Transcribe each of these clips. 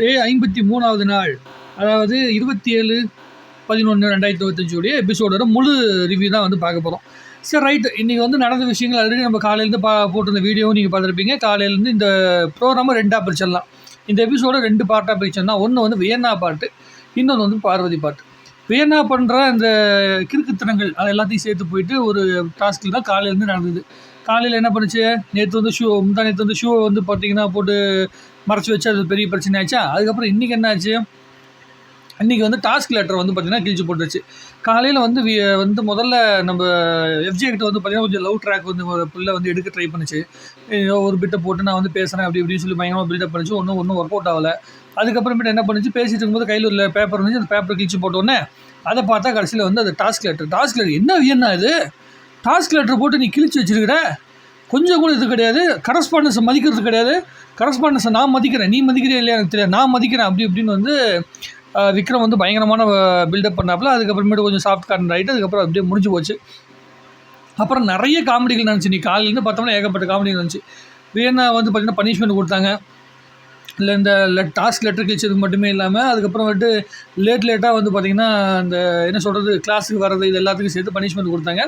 டே ஐம்பத்தி மூணாவது நாள் அதாவது இருபத்தி ஏழு பதினொன்று ரெண்டாயிரத்தி இருபத்தஞ்சோடைய எபிசோடோட முழு ரிவ்யூ தான் வந்து பார்க்க போகிறோம் சரி ரைட்டு இன்றைக்கி வந்து நடந்த விஷயங்கள் ஆல்ரெடி நம்ம காலையிலேருந்து பா போட்டிருந்த வீடியோவும் நீங்கள் பார்த்துருப்பீங்க. காலையிலேருந்து இந்த ப்ரோக்ராமை ரெண்டாக பிரிச்சிடலாம். இந்த எபிசோட ரெண்டு பார்ட்டாக பிரிச்சோம்னா ஒன்று வந்து வியன்னா பாட்டு இன்னொன்று வந்து பார்வதி பாட்டு வியன்னா பண்ணுற அந்த கிறுக்குத்தனங்கள் அது எல்லாத்தையும் சேர்த்து போயிட்டு ஒரு டாஸ்கில் தான் காலையிலேருந்து நடந்தது. காலையில் என்ன பண்ணுச்சு? நேற்று வந்து ஷூ முந்தா நேற்று வந்து ஷூவை வந்து பார்த்தீங்கன்னா போட்டு மறைச்சி வச்சு அது பெரிய பிரச்சனை ஆச்சா அதுக்கப்புறம் இன்றைக்கி என்ன ஆச்சு? இன்றைக்கி வந்து டாஸ்க் லெட்டர் வந்து பார்த்திங்கன்னா கிழிச்சு போட்டுருச்சு. காலையில் வந்து வி வந்து முதல்ல நம்ம எஃப்ஜே கிட்ட வந்து பார்த்திங்கன்னா கொஞ்சம் லவ் ட்ராக் வந்து ஒரு பிள்ளை வந்து எடுக்க ட்ரை பண்ணுச்சு. ஏதோ ஒரு பிட்டை போட்டு நான் வந்து பேசுகிறேன் அப்படி இப்படின்னு சொல்லி பயங்கரமாக பில்டப் பண்ணிச்சு. ஒன்றும் ஒன்றும் ஒர்க் அவுட் ஆகலை. அதுக்கப்புறமேட்டு என்ன பண்ணுச்சு? பேசிட்டு இருக்கும்போது கையில் உள்ள பேப்பர் இருந்துச்சு அந்த பேப்பர் கிழிச்சு போட்டோன்னே அதை பார்த்தா கடைசியில் வந்து அது டாஸ்க் லெட்டர் டாஸ்க் லெட்டர் என்ன வியன்னா இது? டாஸ்க் லெட்டர் போட்டு நீ கிழிச்சு வச்சிருக்கிற. கொஞ்சம் கூட இது கிடையாது. கரஸ்பாண்டன்ஸை மதிக்கிறது கிடையாது. கரஸ்பாண்டன்ஸை நான் மதிக்கிறேன். நீ மதிக்கிறேன் இல்லையா எனக்கு தெரியாது. நான் மதிக்கிறேன். அப்படி இப்படின்னு வந்து விக்ரம் வந்து பயங்கரமான பில்டப் பண்ணாப்புல. அதுக்கப்புறமேட்டு கொஞ்சம் சாஃப்ட் கார்டன் ஆகிட்டு அதுக்கப்புறம் அப்படியே முடிஞ்சு போச்சு. அப்புறம் நிறைய காமெடிகள் நடந்துச்சு. நீ காலையிலேருந்து பார்த்தோம்னா ஏகப்பட்ட காமெடிகள் நடந்துச்சு. வேணா வந்து பார்த்தீங்கன்னா பனிஷ்மெண்ட் கொடுத்தாங்க. இல்லை இந்த லெட் டாஸ்க் லெட்டர் கிழிச்சது மட்டுமே இல்லாமல் அதுக்கப்புறம் வந்துட்டு லேட் லேட்டாக வந்து பார்த்திங்கன்னா அந்த என்ன சொல்கிறது கிளாஸுக்கு வர்றது இது எல்லாத்துக்கும் சேர்த்து பனிஷ்மெண்ட் கொடுத்தாங்க.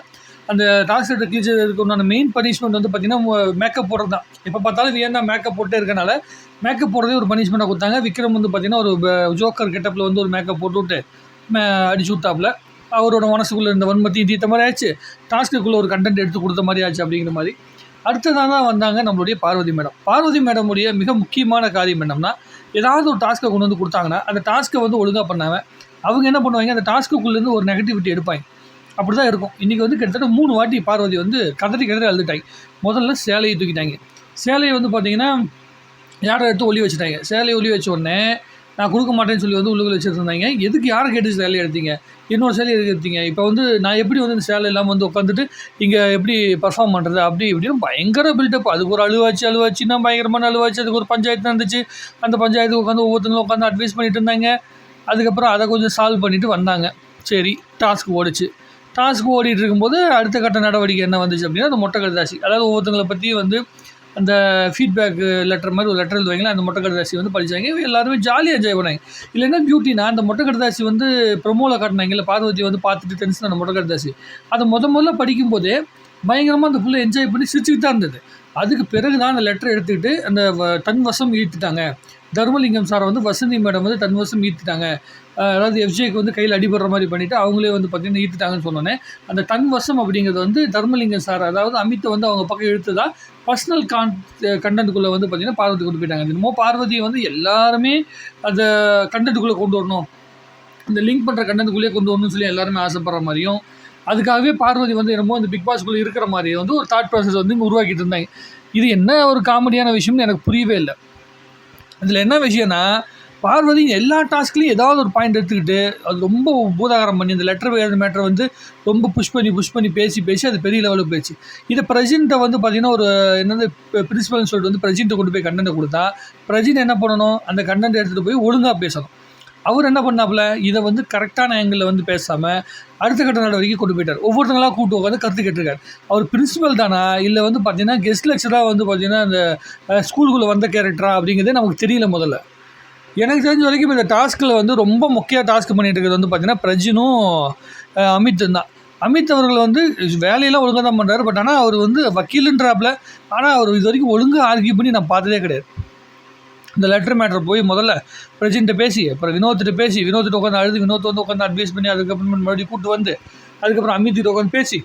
அந்த டாஸ்க் லெட்டர் கிழிச்சதுக்கு உண்டான மெயின் பனிஷ்மெண்ட் வந்து பார்த்திங்கன்னா மேக்கப் போடுறது தான் எப்போ பார்த்தாலும் வியன்னா மேக்கப் போட்டே இருக்கனால மேக்கப் போடுறதே ஒரு பனிஷ்மெண்ட்டாக கொடுத்தாங்க. விக்ரம் வந்து பார்த்திங்கன்னா ஒரு ஜோக்கர் கெட்டப்பில் வந்து ஒரு மேக்கப் போட்டு விட்டு மே- அடிச்சு விட்டாப்புல. அவரோட மனசுக்குள்ளே இருந்த வன்மத்தையும் தீர்த்த மாதிரி ஆச்சு டாஸ்க்குள்ளே ஒரு கண்டென்ட் எடுத்து கொடுத்த மாதிரி ஆச்சு அப்படிங்கிற மாதிரி. அடுத்ததாக தான் வந்தாங்க நம்மளுடைய பார்வதி மேடம் பார்வதி மேடமுடைய மிக முக்கியமான காரியம் என்னம்னா ஏதாவது ஒரு டாஸ்க்கை கொண்டு வந்து கொடுத்தாங்கன்னா அந்த டாஸ்க்கை வந்து ஒழுங்காக பண்ணாமல் அவங்க என்ன பண்ணுவாங்க அந்த டாஸ்க்குள்ளேருந்து ஒரு நெகட்டிவிட்டி எடுப்பாங்க. அப்படி தான் இருக்கும். இன்றைக்கி வந்து கிட்டத்தட்ட மூணு வாட்டி பார்வதி வந்து கதறி கதறி அழுதுட்டாங்க. முதல்ல சேலையை தூக்கிட்டாங்க. சேலையை வந்து பார்த்தீங்கன்னா யாரை எடுத்து ஒளி வச்சுட்டாங்க? சேலையை ஒளி வச்ச உடனே நான் கொடுக்க மாட்டேன்னு சொல்லி வந்து உள்ளுக்குள்ள வச்சுருந்தாங்க எதுக்கு யாரை கேட்டு சேலை எடுத்தீங்க? இன்னொரு சேலை எடுத்தீங்க? இப்போ வந்து நான் எப்படி வந்து இந்த சேலை இல்லாமல் வந்து உட்காந்துட்டு இங்கே எப்படி பர்ஃபார்ம் பண்ணுறது அப்படி இப்படின்னு பயங்கர பில்டப் அதுக்கு ஒரு அழுவாச்சு அழுவாச்சுன்னா பயங்கரமான அழுவாச்சு. அதுக்கு ஒரு பஞ்சாயத்து நடந்துச்சு. அந்த பஞ்சாயத்து உட்காந்து ஒவ்வொருத்தங்களும் உட்காந்து அட்வைஸ் பண்ணிட்டு இருந்தாங்க. அதுக்கப்புறம் அதை கொஞ்சம் சால்வ் பண்ணிவிட்டு வந்தாங்க. சரி டாஸ்க் ஓடிச்சு. டாஸ்க் ஓடிட்டு இருக்கும்போது அடுத்த கட்ட நடவடிக்கை என்ன வந்துச்சு அப்படின்னா அந்த மொட்டை கடுதாசி அதாவது ஒவ்வொருத்தங்களை பற்றி வந்து அந்த ஃபீட்பேக் லெட்டர் மாதிரி ஒரு லெட்டர் எழுதுவாங்களே அந்த மொட்டை கடுதாசி வந்து படிச்சாங்க. எல்லாருமே ஜாலியாக என்ஜாய் பண்ணாங்க. இல்லைன்னா பியூட்டினா அந்த மொட்டை கடுதாசி வந்து ப்ரொமோவில் காட்டினாங்க இல்லை பார்வதி வந்து பார்த்துட்டு டென்ஷன் அந்த மொட்டை கடுதாசி அதை முத முதல்ல படிக்கும்போதே பயங்கரமாக அந்த ஃபுல்லாக என்ஜாய் பண்ணி சிரிச்சுக்கிட்டு தான் இருந்தது. அதுக்கு பிறகு தான் அந்த லெட்டர் எடுத்துக்கிட்டு அந்த வ- தன் வசம் ஈர்த்துட்டாங்க. தர்மலிங்கம் சாரை வந்து வசந்தி மேடம் வந்து தன் வசம் ஈர்த்துட்டாங்க. அதாவது எஃப்ஜேக்கு வந்து கையில் அடிபடுற மாதிரி பண்ணிவிட்டு அவங்களே வந்து பார்த்தீங்கன்னா ஈர்த்துட்டாங்கன்னு சொன்னோன்னே அந்த தன் வசம் அப்படிங்கிறது வந்து தர்மலிங்கம் சார் அதாவது அமித்தை வந்து அவங்க பக்கம் இழுத்துதா பர்சனல் கான் கண்டென்ட்டுக்குள்ளே வந்து பார்த்தீங்கன்னா பார்வதி கொண்டு போயிட்டாங்க. என்னமோ பார்வதியை வந்து எல்லாருமே அந்த கண்டென்ட்டுக்குள்ளே கொண்டு வரணும். இந்த லிங்க் பண்ணுற கண்டென்ட்டுக்குள்ளேயே கொண்டு வரணும்னு சொல்லி எல்லாருமே ஆசைப்படுற மாதிரியும் அதுக்காகவே பார்வதி வந்து என்னமோ இந்த பிக் பாஸ்க்குள்ளே இருக்கிற மாதிரி வந்து ஒரு தாட் ப்ராசஸ் வந்து இங்கே உருவாக்கிட்டு இருந்தாங்க. இது என்ன ஒரு காமெடியான விஷயம்னு எனக்கு புரியவே இல்லை. இதில் என்ன விஷயம்னா பார்வதி எல்லா டாஸ்க்லேயும் ஏதாவது ஒரு பாயிண்ட் எடுத்துக்கிட்டு அது ரொம்ப பூதாகரம் பண்ணி இந்த லெட்டர் எழுத மேட்டரை வந்து ரொம்ப புஷ் பண்ணி புஷ் பண்ணி பேசி பேசி அது பெரிய லெவலுக்கு போயிடுச்சு. இதை பிரஜின்ட்டை வந்து பார்த்தீங்கன்னா ஒரு என்னது பிரின்சிபல்னு சொல்லிட்டு வந்து பிரஜின்ட்டை கொண்டு போய் கண்டென்ட்டை கொடுத்தா பிரஜின் என்ன பண்ணணும்? அந்த கண்டென்ட் எடுத்துகிட்டு போய் ஒழுங்காக பேசணும். அவர் என்ன பண்ணாப்புல? இதை வந்து கரெக்டான ஆங்கிளில் வந்து பேசாமல் அடுத்த கட்ட நடவடிக்கை கொண்டு போயிட்டார். ஒவ்வொருத்தங்களாக கூட்டு உட்காந்து கருத்து கேட்டிருக்காரு. அவர் பிரின்சிபல் தானா? இல்லை வந்து பார்த்தீங்கன்னா கெஸ்ட் லெக்சராக வந்து பார்த்தீங்கன்னா அந்த ஸ்கூலுக்குள்ளே வந்த கேரக்டரா அப்படிங்கிறதே நமக்கு தெரியல முதல்ல. எனக்கு தெரிஞ்ச வரைக்கும் இந்த டாஸ்கில் வந்து ரொம்ப முக்கிய டாஸ்க் பண்ணிகிட்டு இருக்கிறது வந்து பார்த்திங்கன்னா பிரஜினும் அமித்தும் தான். அமித் அவர்கள் வந்து வேலையெல்லாம் ஒழுங்காக தான் பண்ணுறாரு பட் ஆனால் அவர் வந்து வக்கீலுன்றாப்புல ஆனால் அவர் இது வரைக்கும் ஒழுங்காக ஆர்கியூ பண்ணி நான் பார்த்ததே கிடையாது. இந்த லெட்டர் மேட்டர் போய் முதல்ல பிரஜின்ட்ட பேசி அப்புறம் வினோத்திட்ட பேசி வினோத்திட்ட உட்காந்து அழுது வினோத் வந்து உட்காந்து அட்வைஸ் பண்ணி அதுக்கப்புறம் மறுபடியும் கூப்பிட்டு வந்து அதுக்கப்புறம் அமித்திட்ட உட்காந்து பேசி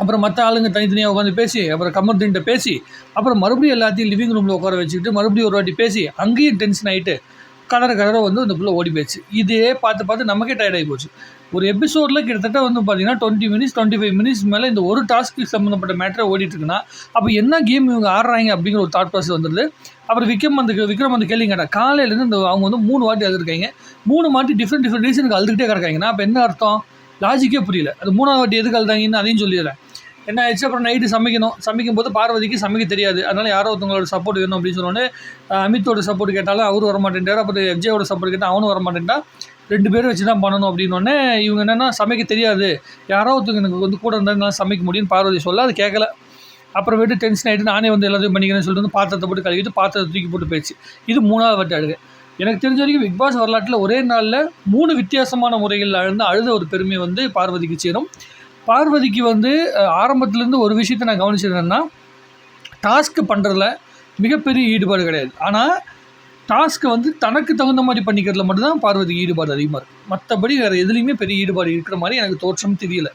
அப்புறம் மற்ற ஆளுங்க தனித்தனியாக உட்காந்து பேசி அப்புறம் கமர்தீன்ட்ட பேசி அப்புறம் மறுபடியும் எல்லாத்தையும் லிவிங் ரூமில் உட்கார வச்சுக்கிட்டு மறுபடியும் ஒரு வாட்டி பேசி அங்கேயும் டென்ஷன் ஆகிட்டு கலர கலரை வந்து அந்த புள்ள ஓடி போயிடுச்சு. இதே பார்த்து பார்த்து நமக்கே tired ஆகி போச்சு. ஒரு எபிசோடில் கிட்டத்தட்ட வந்து பார்த்தீங்கன்னா twenty minutes twenty five minutes மேலே இந்த ஒரு டாஸ்க்கு சம்மந்தப்பட்ட மேட்டரை ஓடிட்டுருக்குன்னா அப்போ என்ன கேம் இவங்க ஆடுறாங்க அப்படிங்கிற ஒரு தாட் ப்ராசஸ் வந்துடுது. அப்புறம் விக்ரம் அந்த விக்ரம் வந்து கேள்வி கேட்டா காலையிலேருந்து இந்த அவங்க வந்து மூணு வாட்டி அழுதுருக்காங்க. மூணு வாட்டி டிஃப்ரெண்ட் டிஃப்ரெண்ட் ரீசனுக்கு அழுதுகிட்டே கிடக்காங்கன்னா அப்போ என்ன அர்த்தம்? லாஜிக்கே புரியல. அது மூணாவது வாட்டி எதுக்கு அழுதாங்கன்னு அதையும் சொல்லிடுறேன் என்ன ஆயிடுச்சு? அப்புறம் நைட்டு சமைக்கணும். சமைக்கும் போது பார்வதிக்கு சமைக்க தெரியாது. அதனால் யாரோ ஒருத்தவங்களோட சப்போர்ட் வேணும் அப்படின்னு சொன்னோடனே அமித்தோட சப்போர்ட் கேட்டாலும் அவரும் வரமாட்டேன்ட்டார் அப்புறம் எஃப்ஜேவோட சப்போர்ட் கேட்டால் அவனும் வரமாட்டேன்டா ரெண்டு பேரும் வச்சு தான் பண்ணணும் அப்படின்னோடனே இவங்க என்னென்னா சமைக்க தெரியாது. யாரோ ஒருத்தவங்க எனக்கு வந்து கூட இருந்தால் என்னால் சமைக்க முடியும்னு பார்வதி சொல்ல அது கேட்கல அப்புறமேட்டு டென்ஷன் ஆகிட்டு நானே வந்து எல்லாத்தையும் பண்ணிக்கிறேன்னு சொல்லிட்டு வந்து பாத்திரத்தை போட்டு கழுவிட்டு பாத்திரத்தை தூக்கி போட்டு போயிடுச்சு. இது மூணாவது வாட்டி அழுகு. எனக்கு தெரிஞ்ச வரைக்கும் பிக் பாஸ் வரலாற்றில் ஒரே நாளில் மூணு வித்தியாசமான முறைகளில் அழுந்த அழுத ஒரு பெருமை வந்து பார்வதிக்கு சேரும். பார்வதிக்கு வந்து ஆரம்பத்துலேருந்து ஒரு விஷயத்தை நான் கவனிச்சிருந்தேன்னா டாஸ்க்கு பண்ணுறதுல மிகப்பெரிய ஈடுபாடு கிடையாது. ஆனால் டாஸ்க்கை வந்து தனக்கு தகுந்த மாதிரி பண்ணிக்கிறதுல மட்டும்தான் பார்வதிக்கு ஈடுபாடு அதிகமாக இருக்குது மற்றபடி வேறு எதுலேயுமே பெரிய ஈடுபாடு இருக்கிற மாதிரி எனக்கு தோற்றம் தெரியல.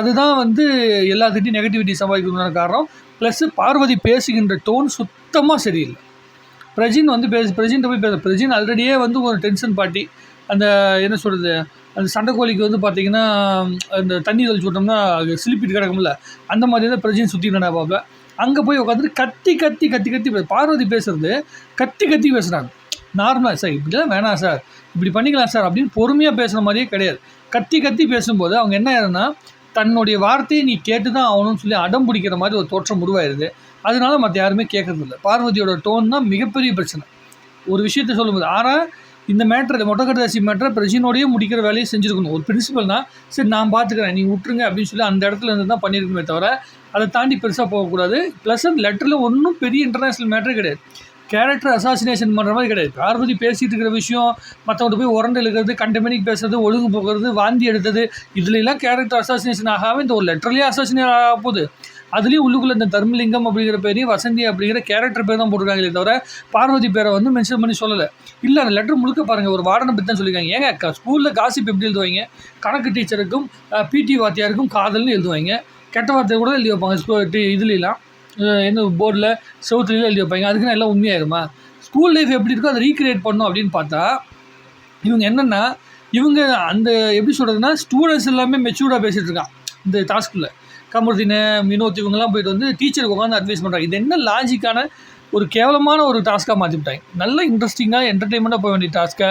அதுதான் வந்து எல்லாத்துக்கிட்டையும் நெகட்டிவிட்டி சம்பாதிக்கணும்னு காரணம். ப்ளஸ்ஸு பார்வதி பேசுகின்ற டோன் சுத்தமாக சரியில்லை. பிரஜின் வந்து பேச பிரஜின்ட்ட போய் பேச. பிரஜின் ஆல்ரெடியே வந்து ஒரு டென்ஷன் பார்ட்டி அந்த என்ன சொல்கிறது அந்த சண்டைக்கோழிக்கு வந்து பார்த்திங்கன்னா அந்த தண்ணி தெளிச்சு விட்டோம்னா அது சிலிப்பிட்டு கிடக்கும்ல. அந்த மாதிரி தான் பிரஜின் சுற்றி நடப்பாப்ல அங்கே போய் உட்காந்துட்டு கத்தி கத்தி கத்தி கத்தி பார்வதி பேசுறது கத்தி கத்தி பேசுகிறாங்க நார்மலாக சார் இப்படிலாம் வேணாம் சார். இப்படி பண்ணிக்கலாம் சார் அப்படின்னு பொறுமையாக பேசுகிற மாதிரியே கிடையாது. கத்தி கத்தி பேசும்போது அவங்க என்ன ஆயிருன்னா தன்னுடைய வார்த்தையை நீ கேட்டு தான் ஆகணும்னு சொல்லி அடம் பிடிக்கிற மாதிரி ஒரு தோற்றம் உருவாயிருது. அதனால மற்ற யாருமே கேட்கறதில்ல இல்லை பார்வதியோட டோன் தான் மிகப்பெரிய பிரச்சனை. ஒரு விஷயத்த சொல்லும்போது ஆனால் இந்த மேட்ரு மொட்டக்கடதாசி மேட்ரை பிரஜினோடயே முடிக்கிற வேலையை செஞ்சுருக்கணும். ஒரு பிரின்சிபல்னா சரி நான் பார்த்துக்கிறேன் நீ விட்டுருங்க அப்படின்னு சொல்லி அந்த இடத்துல இருந்து தான் பண்ணியிருக்கணுமே தவிர அதை தாண்டி பெருசாக போகக்கூடாது. ப்ளஸ் அந்த லெட்டரில் ஒன்றும் பெரிய இன்டர்நேஷ்னல் மேட்ரே கிடையாது. கேரக்டர் அசாசினேஷன் பண்ணுற மாதிரி கிடையாது. பார்வதி பேசிகிட்டு இருக்கிற விஷயம் மற்றவங்க போய் உரண்டு இழுக்கிறது கண்டமேனிக்கு பேசுறது ஒழுங்கு போகிறது வாந்தி எடுத்தது இதுலலாம் கேரக்டர் அசாசினேஷன் ஆகாமல் இந்த ஒரு லெட்டர்லேயே அசாசினேஷன் ஆக போகுது. அதுலேயும் உள்ளுக்குள்ள இந்த தர்மலிங்கம் அப்படிங்கிற பேரையும் வசந்தி அப்படிங்கிற கேரக்டர் பேர் தான் போட்டிருக்காங்களே தவிர பார்வதி பேரை வந்து மென்ஷன் பண்ணி சொல்லலை. இல்லை அந்த லெட்டர் முழுக்க பாருங்கள் ஒரு வார்டனை பற்றி தான் சொல்லியிருக்காங்க. ஏங்க ஸ்கூலில் காசிப் எப்படி எழுதுவாங்க? கணக்கு டீச்சருக்கும் பிடி வாத்தியாருக்கும் காதல்னு எழுதுவாங்க. கெட்ட வார்த்தை கூட எழுதி வைப்பாங்க ஸ்கூ இதுலாம் என்ன போர்டில் செவத்துலாம் எழுதி வைப்பாங்க. அதுக்குன்னு எல்லாம் உண்மையாயிருமா? ஸ்கூல் லைஃப் எப்படி இருக்கோ அதை ரீக்ரியேட் பண்ணும் அப்படின்னு பார்த்தா இவங்க என்னென்னா இவங்க அந்த எப்படி சொல்கிறதுனா ஸ்டூடெண்ட்ஸ் எல்லாமே மெச்சூர்டாக பேசிகிட்டு இருக்கான் இந்த டாஸ்கில் கமருதீன் வினோத் இவங்கெல்லாம் போயிட்டு வந்து டீச்சருக்கு உட்காந்து அட்வைஸ் பண்ணுறாங்க இது என்ன லாஜிக்கான ஒரு கேவலமான ஒரு டாஸ்க்காக மாற்றிவிட்டாங்க நல்ல இன்ட்ரெஸ்டிங்காக என்டர்டெயின்மெண்ட்டாக போக வேண்டிய டாஸ்க்கை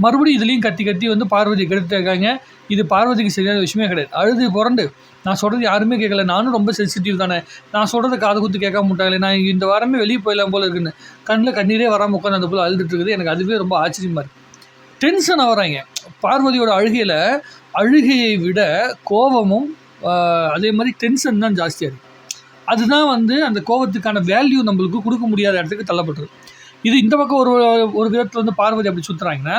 மறுபடியும் இதுலேயும் கத்தி கத்தி வந்து பார்வதி கெடுத்து இருக்காங்க. இது பார்வதிக்கு சரியான விஷயமே கிடையாது. அழுது புரண்டு. நான் சொல்கிறது யாருமே கேட்கல. நானும் ரொம்ப சென்சிட்டிவ் தானே. நான் சொல்கிறத காது குத்து கேட்காம மாட்டாங்களே நான் இந்த வாரமே வெளியே போயிடலாம் போல இருக்குன்னு. கண்ணில் கண்ணீரே வராமல் உட்காந்து அந்த போல் அழுதுட்டுருக்குது எனக்கு அதுவே ரொம்ப ஆச்சரியமாக இருக்குது டென்ஷன் ஆகுறாங்க பார்வதியோட அழுகையில் அழுகையை விட கோபமும் அதே மாதிரி டென்ஷன் தான் ஜாஸ்தியாக இருக்குது அதுதான் வந்து அந்த கோபத்துக்கான வேல்யூ நம்மளுக்கு கொடுக்க முடியாத இடத்துக்கு தள்ளப்பட்டுரும் இது இந்த பக்கம் ஒரு ஒரு விதத்தில் வந்து பார்வதி அப்படி சுற்றுறாங்கன்னா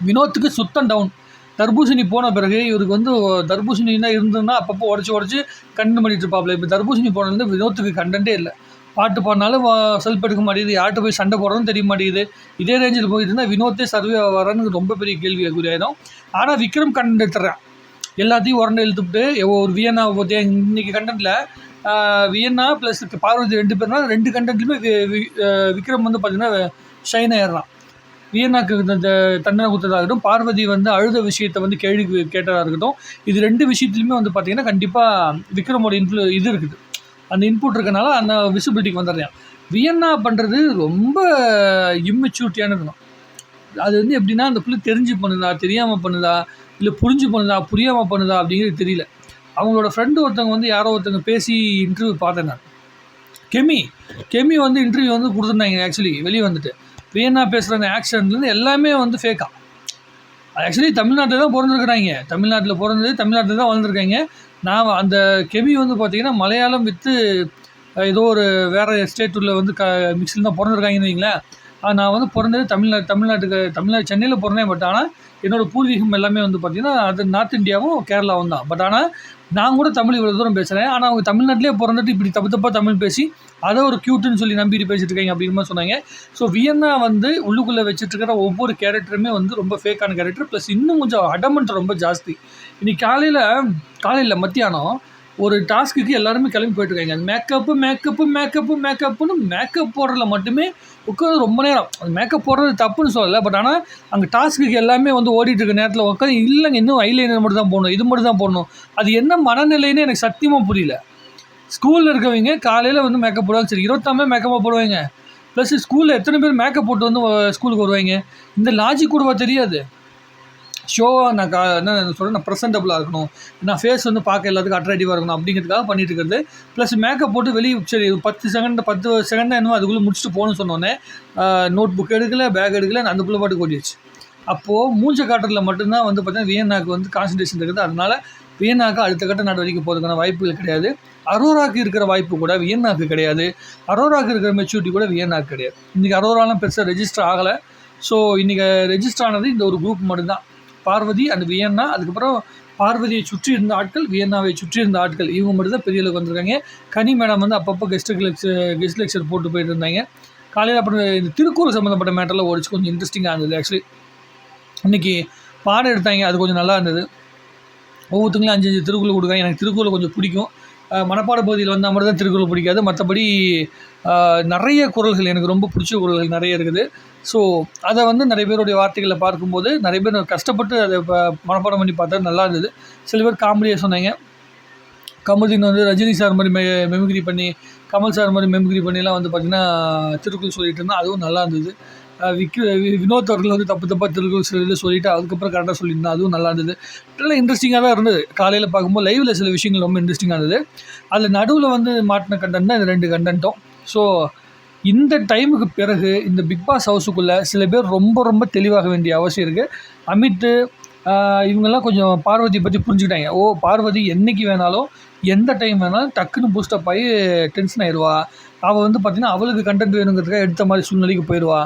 வினோத்துக்கு சுத்தம் டவுன் தர்பூசணி போன பிறகு இவருக்கு வந்து தர்பூசணி இருந்ததுன்னா அப்பப்போ உடச்சி உடச்சி கண்டு பண்ணிட்டு இருப்பாப்ல. இப்போ தர்பூசணி போனதுலேருந்து வினோத்துக்கு கண்டென்ட்டே இல்லை. பாட்டு பாடினாலும் செல்ஃப் எடுக்க மாட்டேங்குது. யார்கிட்ட போய் சண்டை போடுறதுன்னு தெரிய மாட்டேங்குது. இதே ரேஞ்சில் போயிட்டு இருந்தால் வினோத்தே சர்வே வரன்னு ரொம்ப பெரிய கேள்வி குறியாயிடும் ஆனால் விக்ரம் கண்டு எடுத்துறான் எல்லாத்தையும் உரண்டு இழுத்துவிட்டு ஒரு வியன்னா பற்றிய இன்றைக்கி கண்டென்ட்டில் வியன்னா ப்ளஸ் பார்வதி ரெண்டு பேர்னா ரெண்டு கண்டென்ட்லையுமே விக்ரம் வந்து பார்த்திங்கன்னா ஷைன் ஆயிடுறான். வியன்னாக்கு இந்த தண்டனை கொடுத்ததாகட்டும் பார்வதி வந்து அழுத விஷயத்தை வந்து கேள்வி கேட்டதாக இருக்கட்டும் இது ரெண்டு விஷயத்துலையுமே வந்து பார்த்தீங்கன்னா கண்டிப்பாக விக்ரமோட இன்ஃப்ளு இது இருக்குது. அந்த இன்புட் இருக்கனால அந்த விசிபிலிட்டிக்கு வந்துடுறேன். வியன்னா பண்ணுறது ரொம்ப இம்மெச்சூரிட்டியானது தான். அது வந்து எப்படின்னா அந்த பிள்ளை தெரிஞ்சு பண்ணுதா தெரியாமல் பண்ணுதா இல்லை புரிஞ்சு பண்ணுதா புரியாமல் பண்ணுதா அப்படிங்கிறது தெரியல. அவங்களோட ஃப்ரெண்டு ஒருத்தவங்க வந்து யாரோ ஒருத்தவங்க பேசி இன்டர்வியூ பார்த்தேன் நான். கெமி கெமி வந்து இன்டர்வியூ வந்து கொடுத்துருந்தாங்க ஆக்சுவலி வெளியே வந்துட்டு. வீணா பேசுகிற ஆக்சிடென்ட்லேருந்து ஆக்ஷன்லேருந்து எல்லாமே வந்து ஃபேக்கா ஆக்சுவலி தமிழ்நாட்டில் தான் பிறந்திருக்கிறாங்க. தமிழ்நாட்டில் பிறந்தது தமிழ்நாட்டில் தான் வளர்ந்துருக்காங்க. நான் அந்த கெமி வந்து பார்த்திங்கன்னா மலையாளம் வித்து ஏதோ ஒரு வேறு ஸ்டேட்டுள்ள வந்து க மிக்ஸில் தான் பிறந்திருக்காங்கன்னு வைங்களேன். நான் வந்து பிறந்தது தமிழ்நாடு தமிழ்நாட்டுக்கு தமிழ்நாடு சென்னையில் பிறந்தேன் பட் ஆனால் என்னோடய பூர்வீகம் எல்லாமே வந்து பார்த்திங்கன்னா அது நார்த் இந்தியாவும் கேரளாவும் தான். பட் ஆனால் நான் கூட தமிழ் இவ்வளோ தூரம் பேசுகிறேன் ஆனால் அவங்க தமிழ்நாட்டிலே பிறந்துட்டு இப்படி தப்பு தப்பாக தமிழ் பேசி அதை ஒரு க்யூட்டுன்னு சொல்லி நம்பிட்டு பேசிட்டு இருக்காங்க அப்படிங்கிற சொன்னாங்க. ஸோ வியன்னா வந்து உள்ளுக்குள்ளே வச்சுட்டு இருக்கிற ஒவ்வொரு கேரக்டருமே வந்து ரொம்ப ஃபேக்கான கேரக்டர் ப்ளஸ் இன்னும் கொஞ்சம் அடமெண்ட் ரொம்ப ஜாஸ்தி. இன்னைக்கு காலையில் காலையில் மத்தியானம் ஒரு டாஸ்க்குக்கு எல்லாருமே கிளம்பி போயிட்டு இருக்காங்க மேக்கப்பு மேக்கப்பு மேக்கப்பு மேக்கப்புன்னு மேக்கப் போடுறதுல மட்டுமே உட்காந்து ரொம்ப நேரம். அந்த மேக்கப் போடுறது தப்புன்னு சொல்லலை. பட் ஆனால் அங்கே டாஸ்க்குக்கு எல்லாமே வந்து ஓடிட்டு இருக்க நேரத்தில் உட்காந்து இல்லைங்க இன்னும் ஐலைனர் மட்டும் தான் போடணும் இது மட்டும் தான் போடணும். அது என்ன மனநிலைன்னு எனக்கு சத்தியமாக புரியல. ஸ்கூலில் இருக்கவங்க காலையில் வந்து மேக்கப் போடுவாங்க. சரி இருபத்தாமே மேக்கப்பாக போடுவாங்க. ப்ளஸ் ஸ்கூலில் எத்தனை பேர் மேக்கப் போட்டு வந்து ஸ்கூலுக்கு வருவாங்க? இந்த லாஜிக் கூடவா தெரியாது. ஷோவாக நான் கா என்ன சொல்கிறேன் நான் ப்ரெசன்டபுளாக இருக்கணும். நான் ஃபேஸ் வந்து பார்க்க எல்லாத்துக்கும் அட்ராக்டிவாக இருக்கணும் அப்படிங்கிறதுக்காக பண்ணிட்டு இருக்கிறது ப்ளஸ் மேக்கப் போட்டு வெளியே சரி பத்து செகண்ட் பத்து செகண்ட் என்னமோ அதுக்குள்ளே முடிச்சுட்டு போகணும்னு சொன்னோன்னே நோட் புக் எடுக்கல பேக் எடுக்கல அந்த புள்ள பாட்டு ஓடிடுச்சு அப்போது மூஞ்ச காட்டுறதுல மட்டும்தான் வந்து பார்த்தீங்கன்னா வியன்னாக்கு வந்து கான்சன்ட்ரேஷன் இருக்குது. அதனால வியன்னாக்கு அடுத்த கட்ட நடவடிக்கை போகிறதுக்கான வாய்ப்புகள் கிடையாது. அரோராக்கு இருக்கிற வாய்ப்பு கூட வியன்னாக்கு கிடையாது. அரோராக்கு இருக்கிற மெச்சூரிட்டி கூட வியன்னாக்கு கிடையாது. இன்றைக்கி அரோராலாம் பெருசாக ரெஜிஸ்டர் ஆகலை. ஸோ இன்றைக்கி ரெஜிஸ்டர் ஆனது இந்த ஒரு குரூப் மட்டும்தான். பார்வதி அண்ட் வியன்னா அதுக்கப்புறம் பார்வதியை சுற்றி இருந்த ஆட்கள் வியன்னாவை சுற்றி இருந்த ஆட்கள். இவங்க மட்டும் தான் பெரிய அளவுக்கு வந்திருக்காங்க. கனி மேடம் வந்து அப்பப்போ கெஸ்ட் லெக்சர் கெஸ்ட் லெக்சர் போட்டு போயிட்டு இருந்தாங்க. காலையில் அப்புறம் இந்த திருக்குறள் சம்மந்தப்பட்ட மேட்டரில் ஓடிச்சு கொஞ்சம் இன்ட்ரெஸ்டிங்காக இருந்தது ஆக்சுவலி இன்றைக்கி பாடம் எடுத்தாங்க அது கொஞ்சம் நல்லா இருந்தது. ஒவ்வொருத்தங்களும் அஞ்சு அஞ்சு திருக்குறள் கொடுக்காங்க எனக்கு திருக்குறள் கொஞ்சம் பிடிக்கும். மனப்பாட பகுதியில் வந்தால் மட்டும் தான் திருக்குறள் பிடிக்காது. மற்றபடி நிறைய குறள்கள் எனக்கு ரொம்ப பிடிச்ச குரல்கள் நிறைய இருக்குது. ஸோ அதை வந்து நிறைய பேருடைய வார்த்தைகளை பார்க்கும்போது நிறைய பேர் கஷ்டப்பட்டு அதை மனப்பாடம் பண்ணி பார்த்தா நல்லா இருந்தது. சில பேர் காமெடியாக சொன்னாங்க. கமல்தீன் வந்து ரஜினி சார் மாதிரி மெ மெமிக்ரி பண்ணி கமல் சார் மாதிரி மெமிக்ரி பண்ணிலாம் வந்து பார்த்திங்கன்னா திருக்குறள் சொல்லிட்டு இருந்தால் அதுவும் நல்லா இருந்தது. விக் விக்கு வி- வினோத் அவர்கள் வந்து தப்பு தப்பாக திருக்குறள் சொல்லி சொல்லிட்டு அதுக்கப்புறம் கரெக்டாக சொல்லியிருந்தா அதுவும் நல்லா இருந்தது. நல்லா இன்ட்ரெஸ்டிங்காக தான் இருந்தது. காலையில் பார்க்கும்போது லைவில் சில விஷயங்கள் ரொம்ப இன்ட்ரெஸ்டிங்காக இருந்தது. அதில் நடுவில் வந்து மாட்டின கண்டென்ட் தான் இந்த ரெண்டு கண்டென்ட்டும் ஸோ இந்த டைமுக்கு பிறகு இந்த பிக் பாஸ் ஹவுஸுக்குள்ளே சில பேர் ரொம்ப ரொம்ப தெளிவாக வேண்டிய அவசியம் இருக்குது அமித்து இவங்கெல்லாம் கொஞ்சம் பார்வதி பற்றி புரிஞ்சுக்கிட்டாங்க. ஓ பார்வதி என்றைக்கு வேணாலும் எந்த டைம் வேணாலும் டக்குன்னு பூஸ்டப் ஆகி டென்ஷன் ஆயிடுவா. அவள் வந்து பார்த்திங்கன்னா அவளுக்கு கண்டென்ட் வேணுங்கிறதுக்காக எடுத்த மாதிரி சூழ்நிலைக்கு போயிடுவா.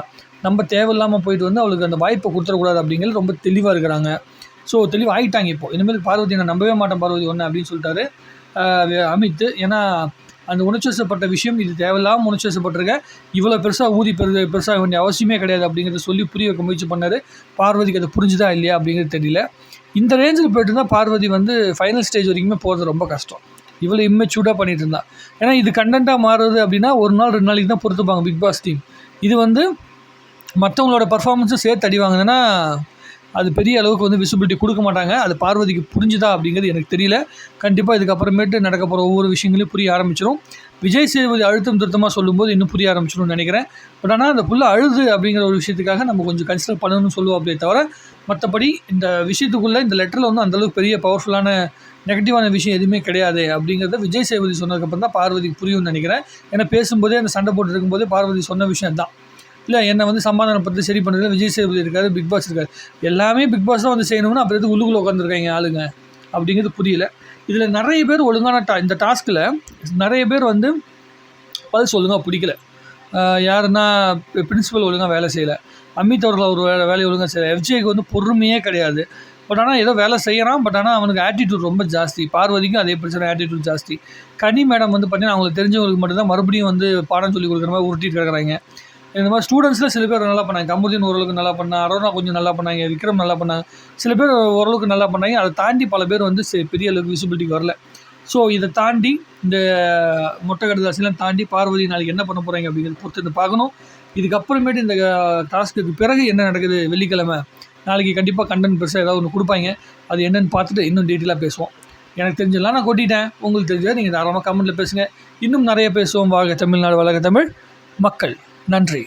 நம்ம தேவையில்லாமல் போயிட்டு வந்து அவளுக்கு அந்த வாய்ப்பை கொடுத்துடக்கூடாது அப்படிங்கிறது ரொம்ப தெளிவாக இருக்கிறாங்க. ஸோ தெளிவாக ஆகிட்டாங்க இப்போ. இனிமேல் பார்வதி நான் நம்பவே மாட்டேன் பார்வதி ஒன்று அப்படின்னு சொல்லிட்டாரு. அமித். ஏன்னா அந்த உணர்ச்சிவசப்பட்ட விஷயம் இது தேவையில்லாமல் உணர்ச்சிவசப்பட்டிருக்க. இவ்வளோ பெருசாக ஊதி பெரு பெருசாக வேண்டிய அவசியமே கிடையாது அப்படிங்கிறத சொல்லி புரிய வைக்க முயற்சி பண்ணார். பார்வதிக்கு அது புரிஞ்சுதா இல்லையா அப்படிங்கிறது தெரியல. இந்த ரேஞ்சுக்கு போய்ட்டு இருந்தால் பார்வதி வந்து ஃபைனல் ஸ்டேஜ் வரைக்குமே போகிறது ரொம்ப கஷ்டம். இவ்வளோ இம்மெச்சூர்டாக பண்ணிகிட்டு இருந்தா ஏன்னா இது கண்டென்ட்டாக மாறுது அப்படின்னா ஒரு நாள் ரெண்டு நாளைக்கு தான் பொறுத்துப்பாங்க பிக் பாஸ் டீம் இது வந்து மற்றவங்களோட பர்ஃபார்மன்ஸும் சேர்த்து அடி வாங்குதுன்னா அது பெரிய அளவுக்கு வந்து விசிபிலிட்டி கொடுக்க மாட்டாங்க. அது பார்வதிக்கு புரிஞ்சுதா அப்படிங்கிறது எனக்கு தெரியல. கண்டிப்பாக இதுக்கப்புறமேட்டு நடக்க போகிற ஒவ்வொரு விஷயங்களையும் புரிய ஆரம்பிச்சிடும் விஜய் சேதுபதி அழுத்தம் திருத்தமாக சொல்லும்போது இன்னும் புரிய ஆரம்பிச்சிடும்னு நினைக்கிறேன். பட் ஆனால் அந்த புள்ள அழுது அப்படிங்கிற ஒரு விஷயத்துக்காக நம்ம கொஞ்சம் கன்சிடர் பண்ணணும்னு சொல்லுவோம் அப்படியே தவிர மற்றபடி இந்த விஷயத்துக்குள்ளே இந்த லெட்டரில் வந்து அந்தளவுக்கு பெரிய பவர்ஃபுல்லான நெகட்டிவான விஷயம் எதுவுமே கிடையாது அப்படிங்கிறத விஜய் சேதுபதி சொன்னதுக்கப்புறம் தான் பார்வதிக்கு புரியும்னு நினைக்கிறேன். ஏன்னா பேசும்போதே அந்த சண்டை போட்டு இருக்கும்போதே பார்வதி சொன்ன விஷயம் தான். இல்லை என்னை வந்து சமாதானப்படுத்தி சரி பண்ணுறது விஜய் சேதுபதி இருக்காரு பிக் பாஸ் இருக்காரு. எல்லாமே பிக் பாஸ் தான் வந்து செய்யணும்னு அப்புறம் எதுக்கு உள்ளுக்குள்ளே உட்காந்துருக்காங்க ஆளுங்க? அப்படிங்கிறது புரியல. இதில் நிறைய பேர் ஒழுங்கான டா இந்த டாஸ்கில் நிறைய பேர் வந்து பல்ஸ் ஒழுங்காக பிடிக்கல. யாருன்னா பிரின்சிபல் ஒழுங்காக வேலை செய்யலை. அமித் அவர்கள் ஒரு வேலை வேலையை ஒழுங்காக செய்யலை. எஃப்ஜேக்கு வந்து பொறுமையே கிடையாது. பட் ஆனால் ஏதோ வேலை செய்கிறான் பட் ஆனால் அவனுக்கு ஆட்டிடியூட் ரொம்ப ஜாஸ்தி. பார்வதிக்கும் அதே பிரச்சனை ஆட்டிடியூட் ஜாஸ்தி. கனி மேடம் வந்து பார்த்தீங்கன்னா அவங்களுக்கு தெரிஞ்சவங்களுக்கு மட்டும்தான் மறுபடியும் வந்து பாடம் சொல்லி கொடுக்குற மாதிரி உருட்டிட்டு கிடக்குறாங்க. இந்த மாதிரி ஸ்டூடெண்ட்ஸில் சில பேர் நல்லா பண்ணாங்க. கமுதீன் ஓரளவுக்கு நல்லா பண்ணாங்க. அரோனா கொஞ்சம் நல்லா பண்ணாங்க. விக்ரம் நல்லா பண்ணாங்க. சில பேர் ஓரளவுக்கு நல்லா பண்ணாங்க. அதை தாண்டி பல பேர் வந்து பெரிய அளவுக்கு விசிபிலிட்டிக்கு வரல. ஸோ இதை தாண்டி இந்த மொட்டை கடுதாசிலாம் தாண்டி பார்வதி நாளைக்கு என்ன பண்ண போகிறாங்க அப்படிங்கிறத பொறுத்து இருந்து பார்க்கணும். இதுக்கப்புறமேட்டு இந்த டாஸ்க்கு பிறகு என்ன நடக்குது வெள்ளிக்கிழமை? நாளைக்கு கண்டிப்பாக கண்டென்ட் பெருசாக ஏதாவது ஒன்று கொடுப்பாங்க. அது என்னன்னு பார்த்துட்டு இன்னும் டீட்டெயிலாக பேசுவோம். எனக்கு தெரிஞ்செல்லாம் நான் கொட்டிட்டேன். உங்களுக்கு தெரிஞ்சதை நீங்கள் தாராளமாக கமெண்ட்டில் பேசுங்க. இன்னும் நிறைய பேசுவோம். வாழ்க தமிழ்நாடு வழக தமிழ் மக்கள். நன்றி